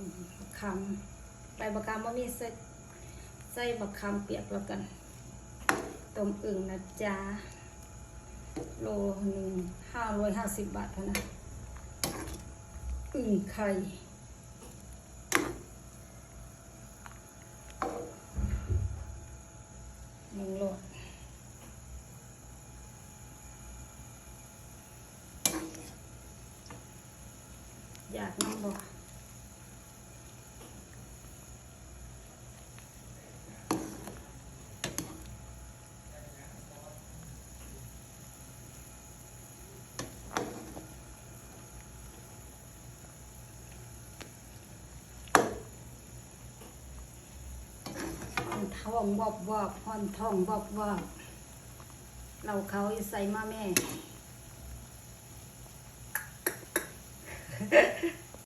อืมบักคำไปบักคำว่ามีใส่ใส่บักคำเปียกแล้วกันต้มอึ่งนะจ๊ะโลหนึ่งห้าร้อยห้าสิบบาทเท่านั้นอึ่งไข่หนึ่งโลอยากน้ำบ่หานท้องวอบวอบหอนท้องวอบวอบเราเขาใส่มาแม่